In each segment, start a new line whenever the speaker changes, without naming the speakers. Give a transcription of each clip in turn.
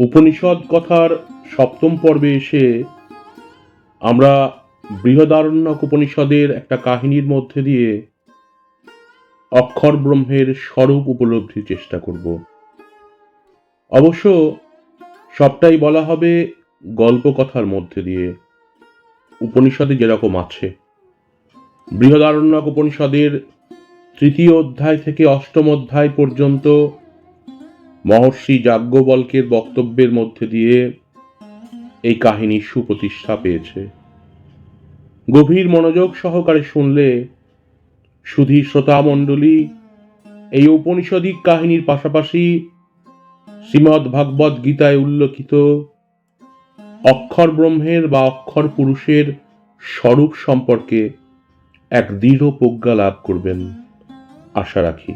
উপনিষদ কথার সপ্তম পর্বে এসে আমরা বৃহদারণ্যক উপনিষদের একটা কাহিনীর মধ্যে দিয়ে অক্ষর ব্রহ্মের স্বরূপ উপলব্ধির চেষ্টা করব। অবশ্য সবটাই বলা হবে গল্প কথার মধ্যে দিয়ে। উপনিষদে যেরকম আছে। বৃহদারণ্যক উপনিষদের তৃতীয় অধ্যায় থেকে অষ্টম অধ্যায় পর্যন্ত মহর্ষি যাজ্ঞবল্কের বক্তব্যের মধ্যে দিয়ে এই কাহিনী সুপ্রতিষ্ঠা পেয়েছে। গভীর মনোযোগ সহকারে শুনলে সুধী শ্রোতামণ্ডলী এই ঔপনিষদিক কাহিনীর পাশাপাশি শ্রীমদ্ ভাগবত গীতায় উল্লেখিত অক্ষর ব্রহ্মের বা অক্ষর পুরুষের স্বরূপ সম্পর্কে এক দৃঢ় প্রজ্ঞা লাভ করবেন। আশা রাখি।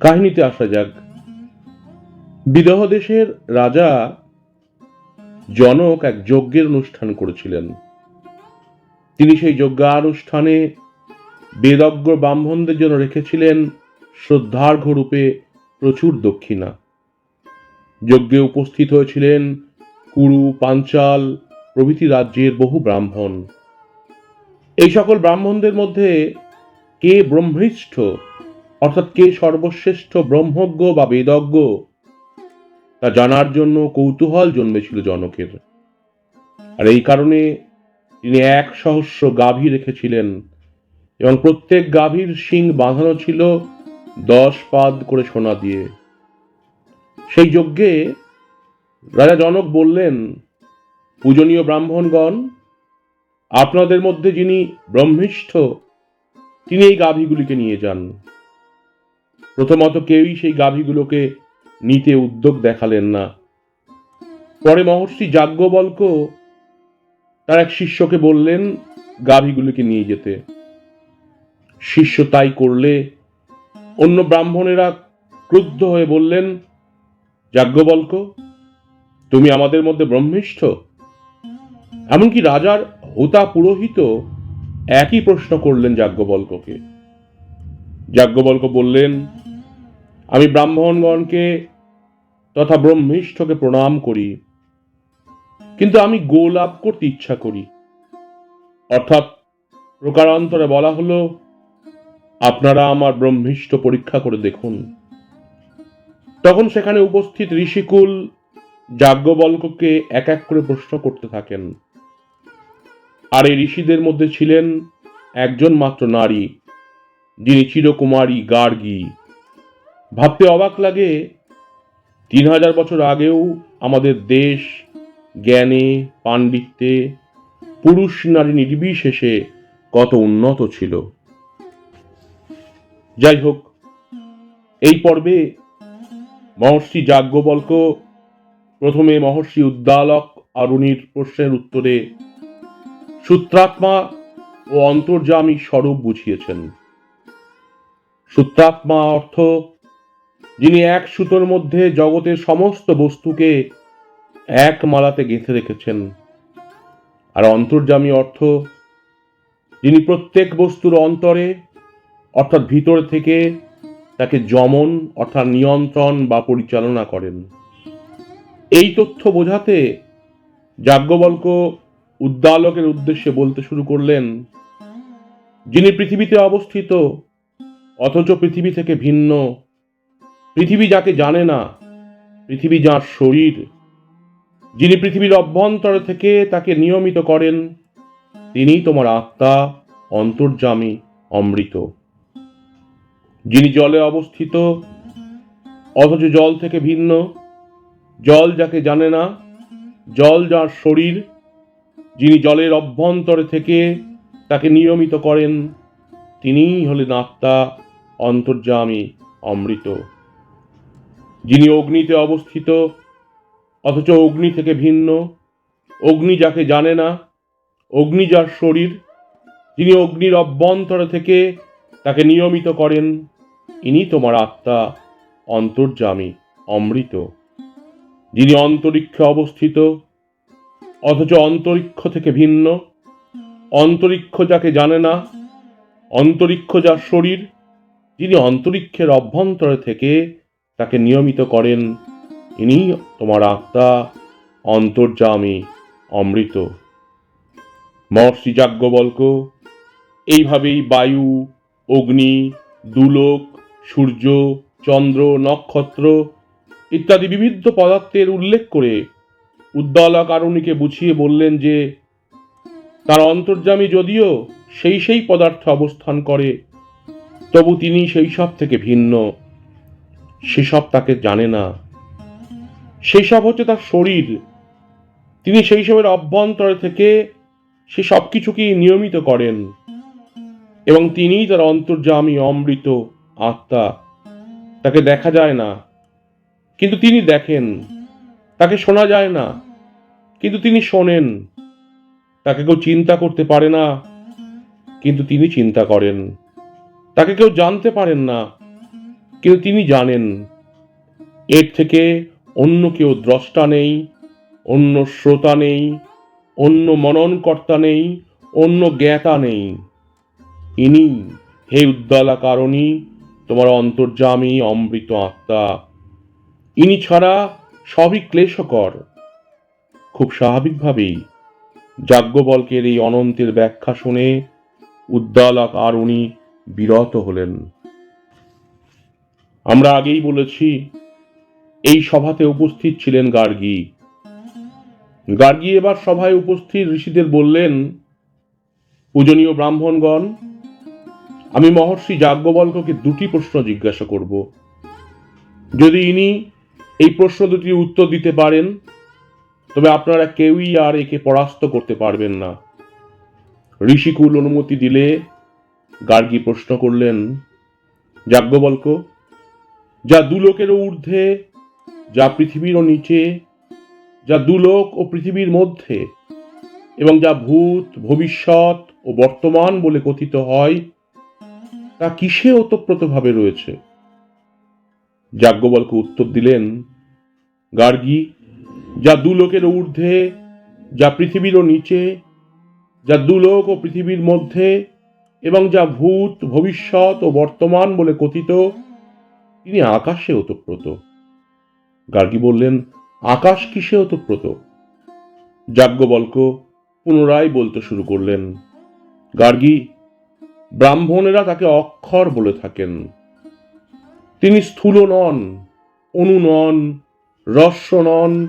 কাহিনীতে আসা যাক। বিদহ দেশের রাজা জনক এক যজ্ঞের অনুষ্ঠান করেছিলেন। তিনি সেই যজ্ঞানুষ্ঠানে বেদজ্ঞ ব্রাহ্মণদের জন্য রেখেছিলেন শ্রদ্ধার্ঘ রূপে প্রচুর দক্ষিণা। যজ্ঞে উপস্থিত হয়েছিলেন কুরু, পাঞ্চাল প্রভৃতি রাজ্যের বহু ব্রাহ্মণ। এই সকল ব্রাহ্মণদের মধ্যে কে ব্রহ্মিষ্ঠ অর্থাৎ কে সর্বশ্রেষ্ঠ ব্রহ্মজ্ঞ বা বেদজ্ঞ তা জানার জন্য কৌতূহল জন্মেছিল জনকের। আর এই কারণে তিনি এক সহস্র গাভী রেখেছিলেন এবং প্রত্যেক গাভীর শিং বাঁধানো ছিল দশ পাদ করে সোনা দিয়ে। সেই যজ্ঞে রাজা জনক বললেন, পূজনীয় ব্রাহ্মণগণ, আপনাদের মধ্যে যিনি ব্রহ্মিষ্ঠ, তিনি এই গাভীগুলিকে নিয়ে যান। প্রথমত কেউই সেই গাভীগুলোকে নিতে উদ্যোগ দেখালেন না। পরে মহর্ষি যাজ্ঞবল্ক তার এক শিষ্যকে বললেন গাভীগুলিকে নিয়ে যেতে। শিষ্য তাই করলে। অন্য ব্রাহ্মণেরা ক্রুদ্ধ হয়ে বললেন, যাজ্ঞবল্ক, তুমি আমাদের মধ্যে ব্রহ্মিষ্ঠ। এমনকি রাজার হোতা পুরোহিত একই প্রশ্ন করলেন যাজ্ঞবল্ককে। যাজ্ঞবল্ক বললেন, আমি ব্রাহ্মণগণকে তথা ব্রহ্মিষ্ঠকে প্রণাম করি। কিন্তু আমি গোলাপ করতে ইচ্ছা করি। অর্থাৎ প্রকারান্তরে বলা হলো, আপনারা আমার ব্রহ্মিষ্ঠ পরীক্ষা করে দেখুন। তখন সেখানে উপস্থিত ঋষিকুল যাজ্ঞবল্ককে এক এক করে প্রশ্ন করতে থাকেন। আর এই ঋষিদের মধ্যে ছিলেন একজন মাত্র নারী, যিনি চিরকুমারী গার্গী। ভাবতে অবাক লাগে তিন হাজার বছর আগেও আমাদের দেশ জ্ঞানে, পাণ্ডিত্যে, পুরুষ নারী নির্বিশেষে কত উন্নত ছিল। যাই হোক, এই পর্বে মহর্ষি যাজ্ঞবল্ক, প্রথমে মহর্ষি উদ্দালক অরুণীর প্রশ্নের উত্তরে সূত্রাত্মা ও অন্তর্যামী স্বরূপ বুঝিয়েছেন। সূত্রাত্মা অর্থ যিনি এক সুতোর মধ্যে জগতের সমস্ত বস্তুকে এক মালাতে গেঁথে রেখেছেন। আর অন্তর্যামী অর্থ, যিনি প্রত্যেক বস্তুর অন্তরে, অর্থাৎ ভিতর থেকে, তাকে যমন, অর্থাৎ নিয়ন্ত্রণ বা পরিচালনা করেন। এই তথ্য বোঝাতে যাজ্ঞবল্ক উদ্দালকের উদ্দেশ্যে বলতে শুরু করলেন, যিনি পৃথিবীতে অবস্থিত, অথচ পৃথিবী থেকে ভিন্ন পৃথিবী যাকে জানে না, পৃথিবী যার শরীর, যিনি পৃথিবীর অভ্যন্তর থেকে তাকে নিয়মিত করেন, তিনিই তোমার আত্মা, অন্তর্যামী, অমৃত। যিনি জলে অবস্থিত, অথচ জল থেকে ভিন্ন, জল যাকে জানে না, জল যার শরীর, যিনি জলের অভ্যন্তরে থেকে তাকে নিয়মিত করেন, তিনিই হলেন আত্মা, অন্তর্যামী, অমৃত। যিনি অগ্নিতে অবস্থিত, অথচ অগ্নি থেকে ভিন্ন। অগ্নি যাকে জানে না, অগ্নি যার শরীর, যিনি অগ্নির অভ্যন্তরে থেকে তাকে নিয়মিত করেন, ইনি তোমার আত্মা, অন্তর্যামী, অমৃত। যিনি অন্তরিক্ষে অবস্থিত, অথচ অন্তরিক্ষ থেকে ভিন্ন। অন্তরিক্ষ যাকে জানে না, অন্তরিক্ষ যার শরীর, যিনি অন্তরিক্ষের অভ্যন্তরে থেকে তাকে নিয়মিত করেন। ইনি তোমার আত্মা অন্তর্যামী অমৃত। মহর্ষি যাজ্ঞবল্ক, এইভাবেই বায়ু, অগ্নি, দুলোক, সূর্য, চন্দ্র, নক্ষত্র ইত্যাদি বিবিধ পদার্থের উল্লেখ করে উদ্দলা কারণীকে বুঝিয়ে বললেন যে, তার অন্তর্যামী যদিও সেই সেই পদার্থে অবস্থান করে, তবু তিনি সেই সব থেকে ভিন্ন। সেসব তাকে জানে না। সেই সব হচ্ছে তার শরীর। তিনি সেই সবের অভ্যন্তরে থেকে সে সব কিছুকেই নিয়মিত করেন। এবং তিনিই তার অন্তর্যামী অমৃত আত্মা। তাকে দেখা যায় না। কিন্তু তিনি দেখেন। তাকে শোনা যায় না। কিন্তু তিনি শোনেন। তাকে কেউ চিন্তা করতে পারে না। কিন্তু তিনি চিন্তা করেন। তাকে কেউ জানতে পারেন না। কিন্তু তিনি জানেন, এর থেকে অন্য কেউ দ্রষ্টা নেই, অন্য শ্রোতা নেই, অন্য মননকর্তা নেই, অন্য জ্ঞাতা নেই। ইনি হে উদ্দালা কারণী তোমার অন্তর্যামী অমৃত আত্মা। ইনি ছাড়া সবই ক্লেশকর। খুব স্বাভাবিকভাবেই যাজ্ঞবল্কের এই অনন্তের ব্যাখ্যা শুনে উদ্দালক আর উনি বিরত হলেন। আমরা আগেই বলেছি, এই সভাতে উপস্থিত ছিলেন গার্গী। গার্গী এবার সভায় উপস্থিত, ঋষিদের বললেন, পূজনীয় ব্রাহ্মণগণ, আমি মহর্ষি যাজ্ঞবল্ককে দুটি প্রশ্ন জিজ্ঞাসা করব। যদি ইনি এই প্রশ্ন দুটির উত্তর দিতে পারেন, তবে আপনারা কেউই আর একে পরাস্ত করতে পারবেন না। ঋষিকুল অনুমতি দিলে গার্গী প্রশ্ন করলেন, যাজ্ঞবল্ক যা দুলোকেরও ঊর্ধ্বে, যা পৃথিবীরও নিচে, যা দুলোক ও পৃথিবীর মধ্যে, এবং যা ভূত, ভবিষ্যৎ ও বর্তমান বলে কথিত হয়, তা কিসে ওতপ্রোতভাবে রয়েছে? যাজ্ঞবল্ক উত্তর দিলেন, গার্গী, যা দুলোকের ঊর্ধ্বে, যা পৃথিবীরও নিচে, যা দুলোক ও পৃথিবীর মধ্যে, এবং যা ভূত, ভবিষ্যৎ ও বর্তমান বলে কথিত তিনি আকাশে ওতপ্রোত। গার্গী বললেন, আকাশ কিসে ওতপ্রোত? যাজ্ঞবল্ক পুনরায় বলতে শুরু করলেন, গার্গী, ব্রাহ্মণেরা তাকে অক্ষর বলে থাকেন। তিনি স্থূল নন, অনু নন রস্য নন,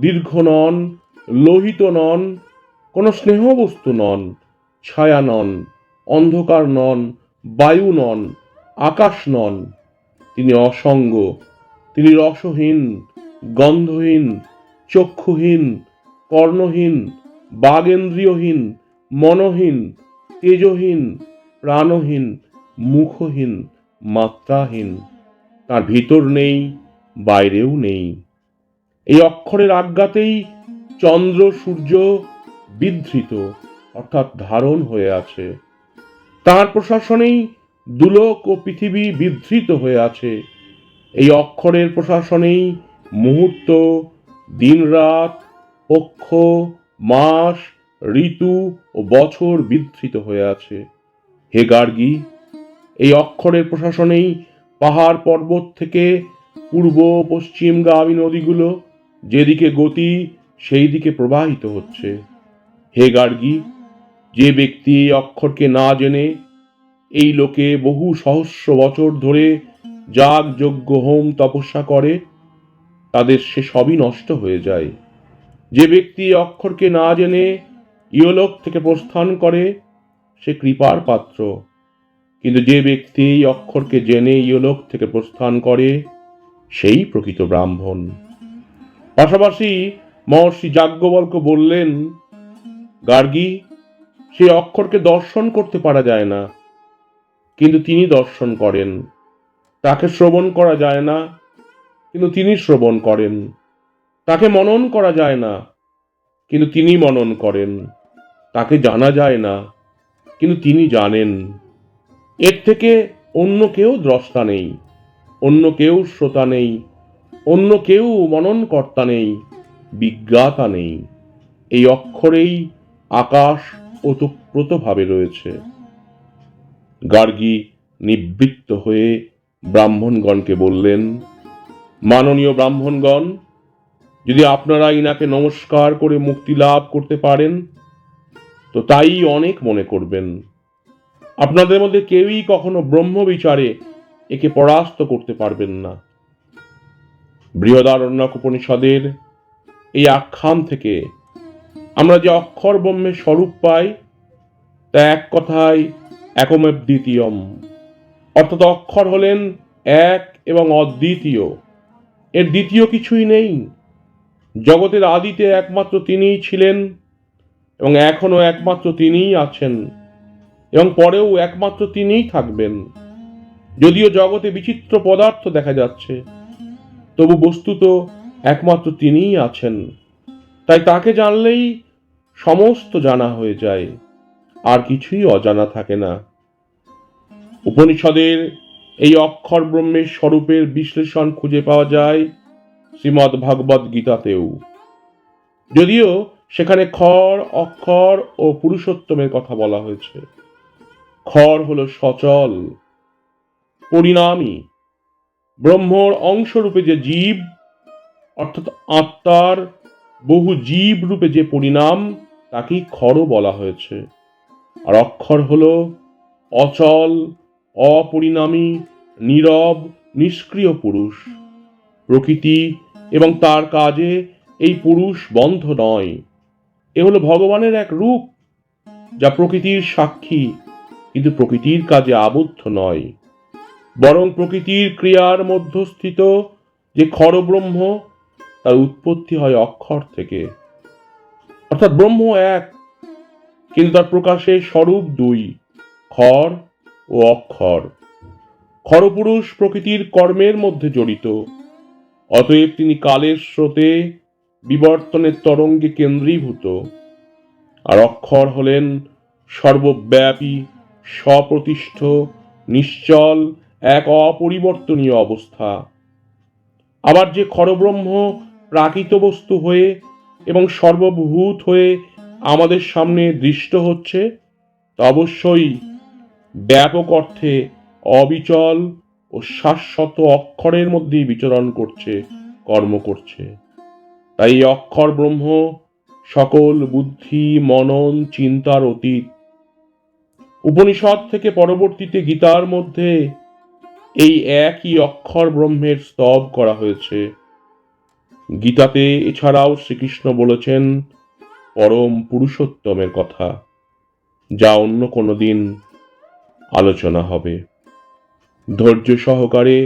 দীর্ঘ নন, লোহিত নন, কোনো স্নেহবস্তু নন, ছায়া নন, অন্ধকার নন, বায়ু নন, আকাশ নন। তিনি অসঙ্গ, তিনি রসহীন, গন্ধহীন, চক্ষুহীন, কর্ণহীন, বাগেন্দ্রিয়হীন, মনহীন, তেজহীন, প্রাণহীন, মুখহীন, মাত্রাহীন। তার ভিতর নেই, বাইরেও নেই। এই অক্ষরের আজ্ঞাতেই চন্দ্র, সূর্য বিধৃত, অর্থাৎ ধারণ হয়ে আছে। তার প্রশাসনেই দুলোক ও পৃথিবী বিধৃত হয়ে আছে। এই অক্ষরের প্রশাসনেই মুহূর্ত, দিনরাত পক্ষ মাস, ঋতু ও বছর বিধৃত হয়ে আছে। হে গার্গী, এই অক্ষরের প্রশাসনেই পাহাড় পর্বত থেকে পূর্ব পশ্চিমগামী নদীগুলো যেদিকে গতি সেই দিকে প্রবাহিত হচ্ছে। হে গার্গী, যে ব্যক্তি অক্ষরকে না জেনে এই লোকে বহু সহস্র বছর ধরে যাগ যজ্ঞ হোম তপস্যা করে, তাদের সে সবই নষ্ট হয়ে যায়। যে ব্যক্তি অক্ষরকে না জেনে ইহলোক থেকে প্রস্থান করে, সে কৃপার পাত্র। কিন্তু যে ব্যক্তি অক্ষরকে জেনে ইহলোক থেকে প্রস্থান করে, সেই প্রকৃত ব্রাহ্মণ। পাশাপাশি মহর্ষি যাজ্ঞবল্ক বললেন, গার্গী, সে অক্ষরকে দর্শন করতে পারা যায় না। কিন্তু তিনি দর্শন করেন। তাকে শ্রবণ করা যায় না, কিন্তু তিনি শ্রবণ করেন। তাকে মনন করা যায় না, কিন্তু তিনি মনন করেন। তাকে জানা যায় না, কিন্তু তিনি জানেন। এর থেকে অন্য কেউ দ্রষ্টা নেই, অন্য কেউ শ্রোতা নেই, অন্য কেউ মননকর্তা নেই, বিজ্ঞাতা নেই। এই অক্ষরেই আকাশ ওতপ্রোতভাবে রয়েছে। গার্গী নিবৃত্ত হয়ে ব্রাহ্মণগণকে বললেন, মাননীয় ব্রাহ্মণগণ, যদি আপনারা ইনাকে নমস্কার করে মুক্তি লাভ করতে পারেন, তো তাই অনেক মনে করবেন। আপনাদের মধ্যে কেউই কখনো ব্রহ্ম বিচারে একে পরাস্ত করতে পারবেন না। বৃহদারণ্যক উপনিষদের এই আখ্যান থেকে আমরা যে অক্ষর ব্রহ্মের স্বরূপ পাই, তা এক কথায় একমেব দ্বিতীয়ম অর্থাৎ অক্ষর হলেন এক এবং অদ্বিতীয়। এর দ্বিতীয় কিছুই নেই। জগতের আদিতে একমাত্র তিনিই ছিলেন এবং এখনও একমাত্র তিনিই আছেন এবং পরেও একমাত্র তিনিই থাকবেন। যদিও জগতে বিচিত্র পদার্থ দেখা যাচ্ছে, তবু বস্তুত একমাত্র তিনিই আছেন। তাই তাকে জানলেই সমস্ত জানা হয়ে যায়। আর কিছুই অজানা থাকে না। উপনিষদের এই অক্ষর ব্রহ্মের স্বরূপের বিশ্লেষণ খুঁজে পাওয়া যায় শ্রীমদ্ ভাগবত গীতাতেও। যদিও সেখানে খর অক্ষর ও পুরুষোত্তমের কথা বলা হয়েছে। খর হল সচল, পরিণামী, ব্রহ্মর অংশরূপে যে জীব, অর্থাৎ আত্মার বহু জীব রূপে যে পরিণাম, তাকেই খরও বলা হয়েছে। আর অক্ষর হল অচল, অপরিণামী, নীরব, নিষ্ক্রিয় পুরুষ। প্রকৃতি এবং তার কাজে এই পুরুষ বন্ধ নয়। এ হলো ভগবানের এক রূপ, যা প্রকৃতির সাক্ষী, কিন্তু প্রকৃতির কাজে আবদ্ধ নয়। বরং প্রকৃতির ক্রিয়ার মধ্যস্থিত যে খরব্রহ্ম তার উৎপত্তি হয় অক্ষর থেকে। অর্থাৎ ব্রহ্ম এক কিন্তু তার প্রকাশের স্বরূপ দুই, খর ও অক্ষর। খরপুরুষ প্রকৃতির কর্মের মধ্যে জড়িত। অতএব তিনি কালের স্রোতে বিবর্তনের তরঙ্গে কেন্দ্রীভূত। আর অক্ষর হলেন সর্বব্যাপী, স্বপ্রতিষ্ঠ, নিশ্চল, এক অপরিবর্তনীয় অবস্থা। আবার যে খরব্রহ্ম প্রাকৃত বস্তু হয়ে এবং সর্বভূত হয়ে আমাদের সামনে দৃষ্ট হচ্ছে, তা অবশ্যই ব্যাপক অর্থে অবিচল ও শাশ্বত অক্ষরের মধ্যেই বিচরণ করছে, কর্ম করছে। তাই অক্ষর ব্রহ্ম সকল বুদ্ধি, মনন, চিন্তার অতীত। উপনিষদ থেকে পরবর্তীতে গীতার মধ্যে এই একই অক্ষর ব্রহ্মের স্তব করা হয়েছে। গীতাতে এছাড়াও শ্রীকৃষ্ণ বলেছেন পরম পুরুষোত্তমের কথা, যা অন্য কোনো দিন আলোচনা হবে। ধৈর্য সহকারে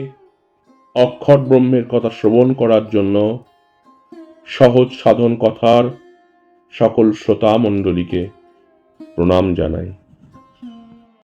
অক্ষর ব্রহ্মের কথা শ্রবণ করার জন্য সহজ সাধন কথার সকল শ্রোতা মণ্ডলীকে প্রণাম জানাই।